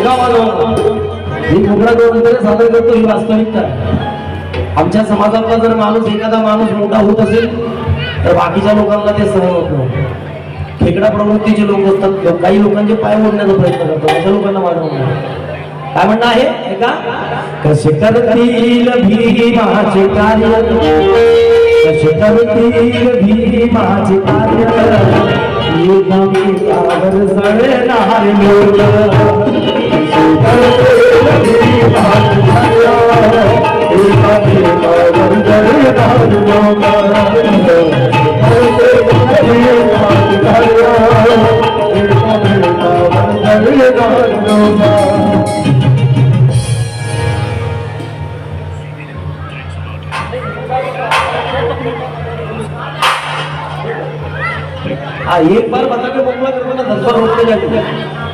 मी मानव मी तरी सादर करतो ही वास्तविकता आमच्या समाजातला जर माणूस एखादा माणूस मोठा होत असेल तर बाकीच्या लोकांना ते सहन होत नाही. खेकडा प्रवृत्तीचे लोक असतात काही लोकांचे पाय मोडण्याचा प्रयत्न करतात अशा लोकांना माझं काय म्हणणं आहे? ऐका कसे करतील भीमाचे कार्य. कसे करतील भीमाचे कार्य. एकामेकावर जळणार लोक लोक एक बार बता के मोकळा करतो ना बार रोखले जाते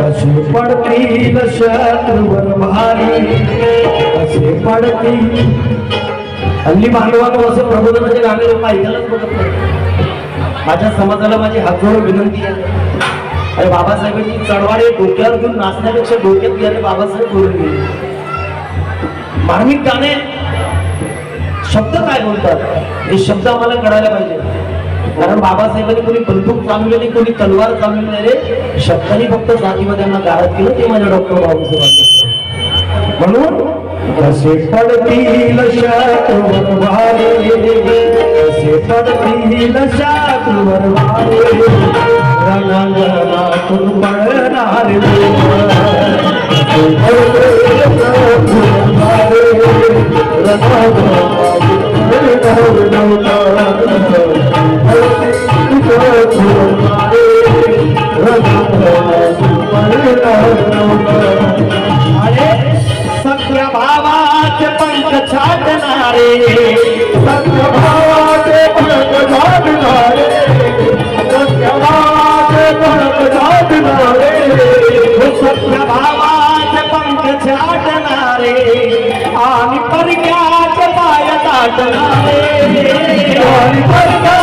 कसे पडतील शत्रूवर भारी. कसे पडतील. हल्ली भांडवानो असं प्रबोधनाचे गाणे लोक ऐकायलाच बघत नाही. माझ्या समाजाला माझी हातजोड विनंती आहे. अरे बाबासाहेबांची चढवाडे डोक्यावर घेऊन नाचण्यापेक्षा डोक्यात गेले बाबासाहेब बोलून गेले. मार्मिक गाणे शब्द काय बोलतात? हे शब्द आम्हाला कळायला पाहिजे. कारण बाबासाहेबांनी कोणी बंदूक चालवली नाही कोणी तलवार चालवली नाही रे. शब्दांनी फक्त जातीमध्ये त्यांना गाळत केलं ते माझ्या डॉक्टर बाबासाहेब म्हणून कसे पडतील शातवर वारे कसे पडतील रणांगणातून पळणार पाय ताटणारे आणि परकात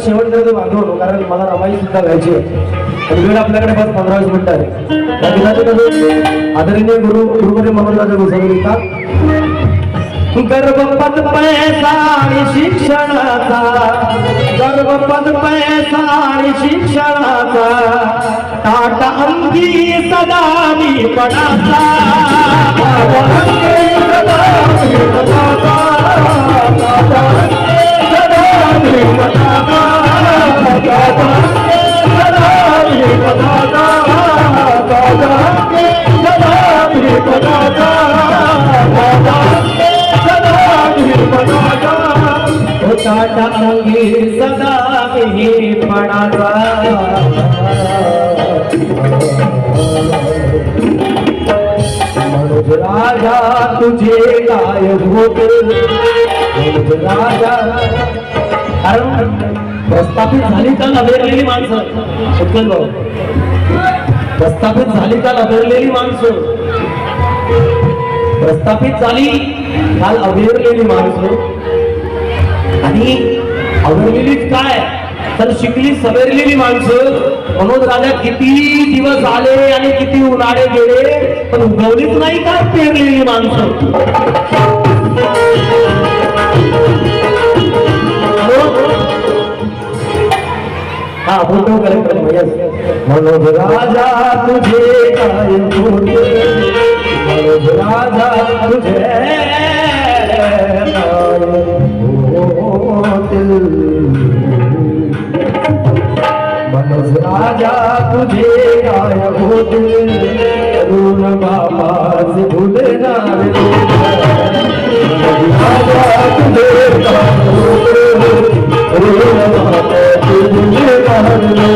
या गीताचा शेवट करतो बांधवलो कारण मला रमाई सुद्धा घ्यायची आहे. वेळ आपल्याकडे बस पंधरा वीस मिनिटं आहे. या गीताचे कसं आदरणीय गुरु गुरुमध्ये मनोजराजा गोसावी लिहितात गर्भपद पैसा आणि शिक्षणाचा गर्भपद पैसा आणि शिक्षणाचा टाटा अंगी सदा मी पडाचा सदा मी पडाचा. सदा मी पडाचा मनोज राजा तुझे काय होते। मनोज राजा प्रस्थापित झाली का नवेरलेली माणसं? उत्कल भाऊ प्रस्थापित झाली का नवेरलेली माणसं? प्रस्थापित झाली काल अवेरलेली माणसं? आणि अवेरलेलीच काय? तर शिकली सवेरलेली माणसं. मनोज राजा किती दिवस आले आणि किती उन्हाळे गेले पण उगवलीच नाही काय पेरलेली माणसं? होते मनोज राजा तुझे काय होते ऋण बाबाज भुलणार राजा तुझे काय होते ऋण बाबाज भुलणार